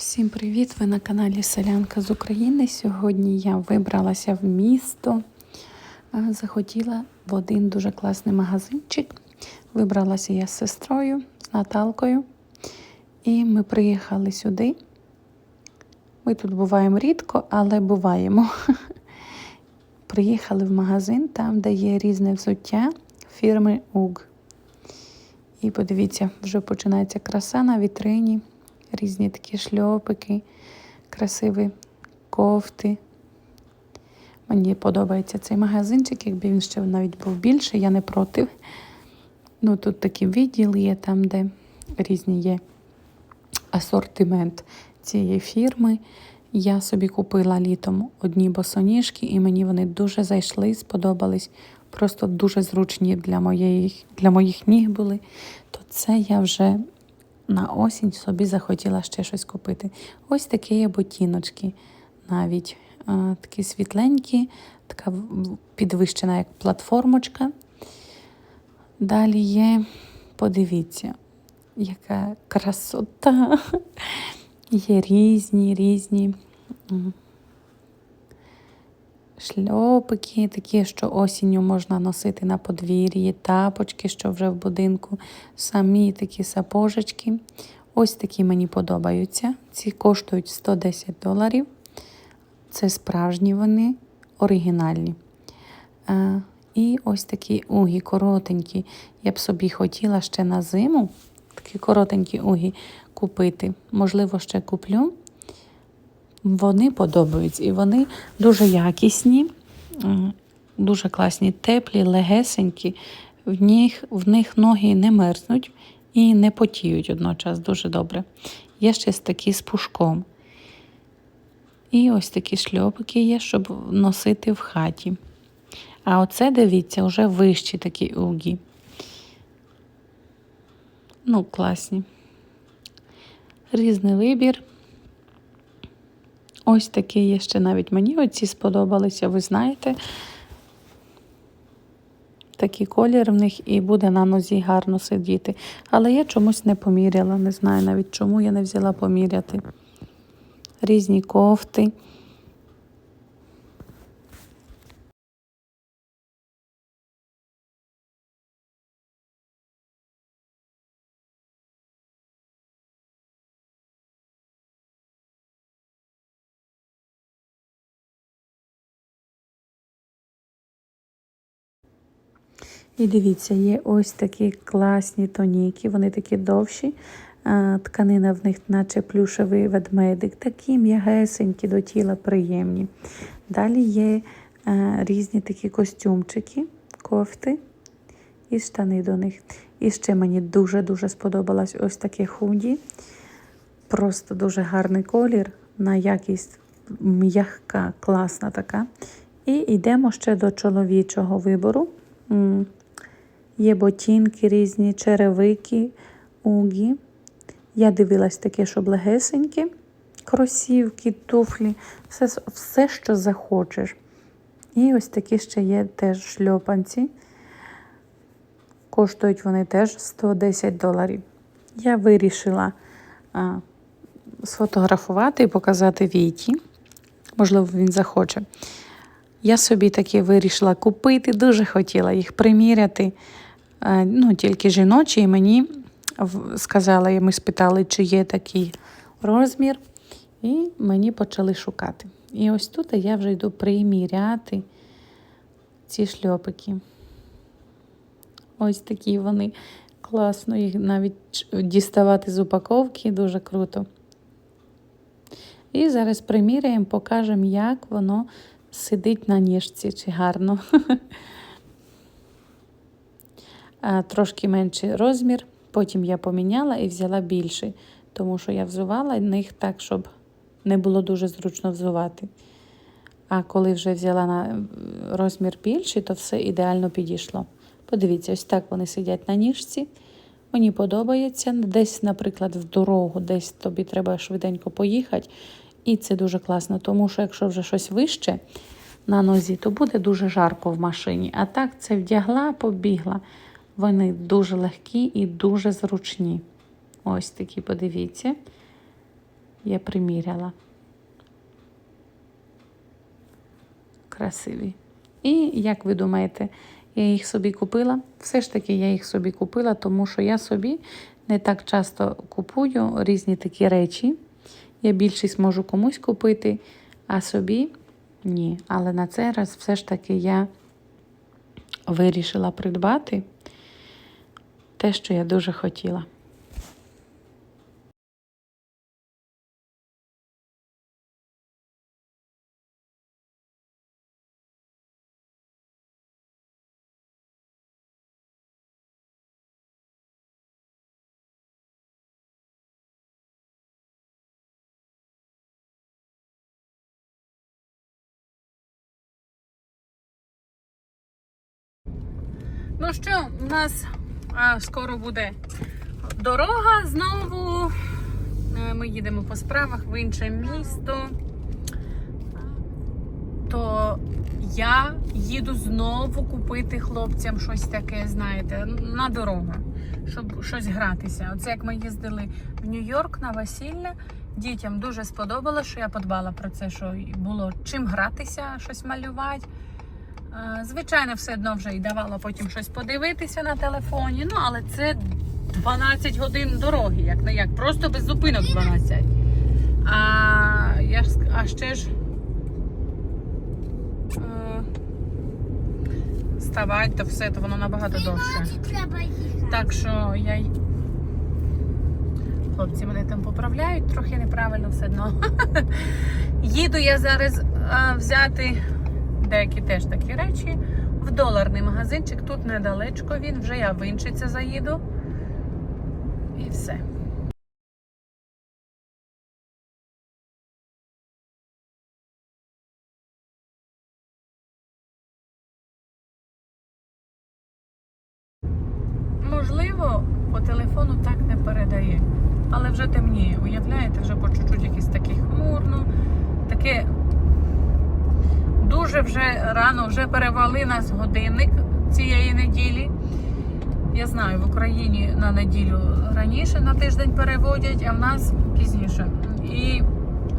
Всім привіт! Ви на каналі Селянка з України. Сьогодні я вибралася в місто. Захотіла в один дуже класний магазинчик. Вибралася я з сестрою, з Наталкою. І ми приїхали сюди. Ми тут буваємо рідко, але буваємо. Приїхали в магазин, там, де є різне взуття фірми УГ. І подивіться, вже починається краса на вітрині. Різні такі шльопики, красиві кофти. Мені подобається цей магазинчик, якби він ще навіть був більший, я не проти. Ну, тут такий відділ є, там, де різні є асортимент цієї фірми. Я собі купила літом одні босоніжки, і мені вони дуже зайшли, сподобались. Просто дуже зручні для моєї, для моїх ніг були. То це я вже на осінь собі захотіла ще щось купити. Ось такі є ботіночки навіть. А, такі світленькі, така підвищена як платформочка. Далі є, подивіться, яка красота. Є різні, різні шльопики, такі, що осінню можна носити на подвір'ї, тапочки, що вже в будинку, самі такі сапожечки. Ось такі мені подобаються. Ці коштують 110 доларів. Це справжні вони, оригінальні. Е, і ось такі угі, коротенькі. Я б собі хотіла ще на зиму такі коротенькі угі купити. Можливо, ще куплю. Вони подобаються і вони дуже якісні, дуже класні, теплі, легесенькі. В них, в них ноги не мерзнуть і не потіють одночас дуже добре. Є ще такі з пушком. І ось такі шльопики є, щоб носити в хаті. А оце, дивіться, вже вищі такі угі. Ну, класні. Різний вибір. Ось такі є ще навіть мені оці сподобалися, ви знаєте. Такий колір в них і буде на нозі гарно сидіти. Але я чомусь не поміряла, не знаю навіть чому я не взяла поміряти. Різні кофти. І дивіться, є ось такі класні тоніки, вони такі довші. Тканина в них, наче плюшевий ведмедик, такі м'ягесенькі до тіла приємні. Далі є е, різні такі костюмчики, кофти і штани до них. І ще мені дуже-дуже сподобалось ось таке худі. Просто дуже гарний колір, на якість м'яка, класна така. І йдемо ще до чоловічого вибору. Є ботинки різні, черевики, угі. Я дивилась таке, щоб легесенькі, кросівки, туфлі, все, все, що захочеш. І ось такі ще є теж шльопанці. Коштують вони теж 110 доларів. Я вирішила а, сфотографувати і показати Віті. Можливо, він захоче. Я собі таки вирішила купити, дуже хотіла їх приміряти. Е, Ну, тільки жіночі, і мені сказали, і ми спитали, чи є такий розмір, і мені почали шукати. І ось тут я вже йду приміряти ці шльопики. Ось такі вони класно, їх навіть діставати з упаковки дуже круто. І зараз приміряємо, покажемо, як воно сидить на ніжці, чи гарно. А, Трошки менший розмір. Потім я поміняла і взяла більший, тому що я взувала них так, щоб не було дуже зручно взувати. А коли вже взяла на е, розмір більший, то все ідеально підійшло. Подивіться, ось так вони сидять на ніжці. Мені подобається. Десь, наприклад, в дорогу, десь тобі треба швиденько поїхати. І це дуже класно, тому що якщо вже щось вище на нозі, то буде дуже жарко в машині. А так це вдягла, побігла. Вони дуже легкі і дуже зручні. Ось такі, подивіться. я приміряла. Красиві. І як ви думаєте, я їх собі купила? Все ж таки, я їх собі купила, тому що я собі не так часто купую різні такі речі. Я більшість можу комусь купити, а собі ні. Але на цей раз все ж таки я вирішила придбати те, що я дуже хотіла. Ну що, у нас а, скоро буде дорога знову. Е, Ми їдемо по справах в інше місто. То я їду знову купити хлопцям щось таке, знаєте, на дорогу, щоб щось гратися. Оце як ми їздили в Нью-Йорк на весілля. Дітям дуже сподобалося, що я подбала про це, що було чим гратися, щось малювати. Е, Звичайно, все одно вже і давала потім щось подивитися на телефоні. Ну, але це 12 годин дороги, як не як, просто без зупинок 12. А, я а ще ж е, то все, то воно набагато довше. Так що я. Хлопці мене там поправляють, трохи неправильно все одно. Їду я зараз а, взяти деякі теж такі речі в доларний магазинчик. Тут недалечко він, вже я в Інчиця заїду. І все. Можливо, по телефону так не передає, але вже темніє. Уявляєте, вже по чуть-чуть якесь таке хмурно, таке дуже вже рано, вже перевали нас годинник цієї неділі. Я знаю, в Україні на неділю раніше на тиждень переводять, а в нас пізніше. І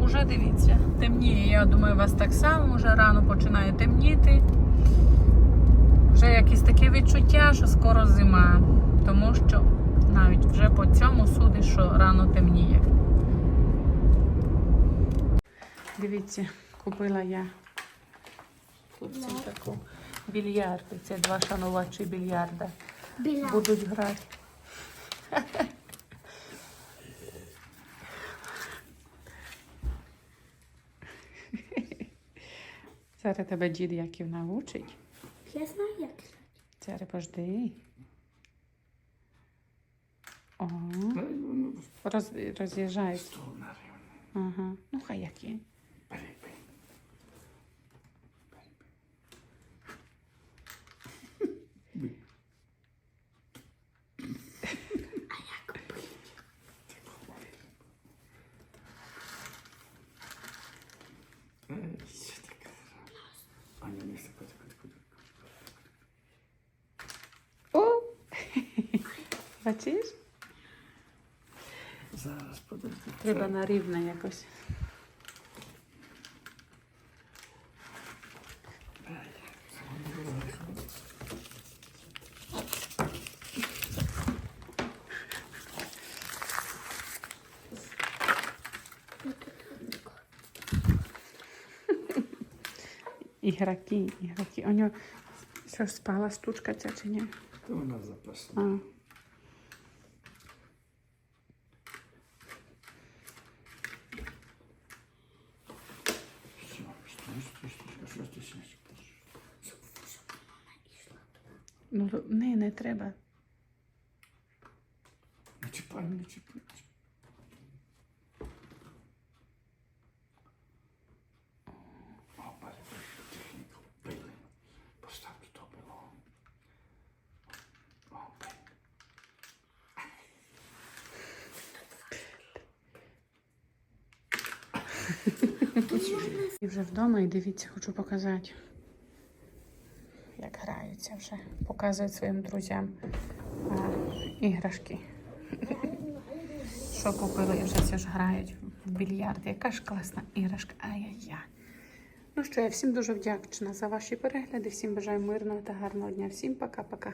вже дивіться, темніє. Я думаю, у вас так само, вже рано починає темніти. Вже якісь таке відчуття, що скоро зима. Тому що навіть вже по цьому судиш, що рано темніє. Дивіться, купила я хлопцям таку більярди. Це два шанувачі більярда. Біля. Будуть грати. Зараз тебе дід Яків научить. Я знаю, як. Зараз пожди. О, роз, роз'їжджається. Ага. Ну, хай як є. О! Бачиш? Зараз подожди. Треба на рівне якось. Ігроки, ігроки. У нього що спала штучка ця чи ні? То вона запасна. А. Ну, не, не треба. Не чіпай, не чіпай. І вже вдома, і дивіться, хочу показати, як граються вже. Показують своїм друзям а, іграшки. Що купили і вже це ж грають в більярд. Яка ж класна іграшка. Ай-яй-яй. Ну що, я всім дуже вдячна за ваші перегляди. Всім бажаю мирного та гарного дня. Всім пока-пока.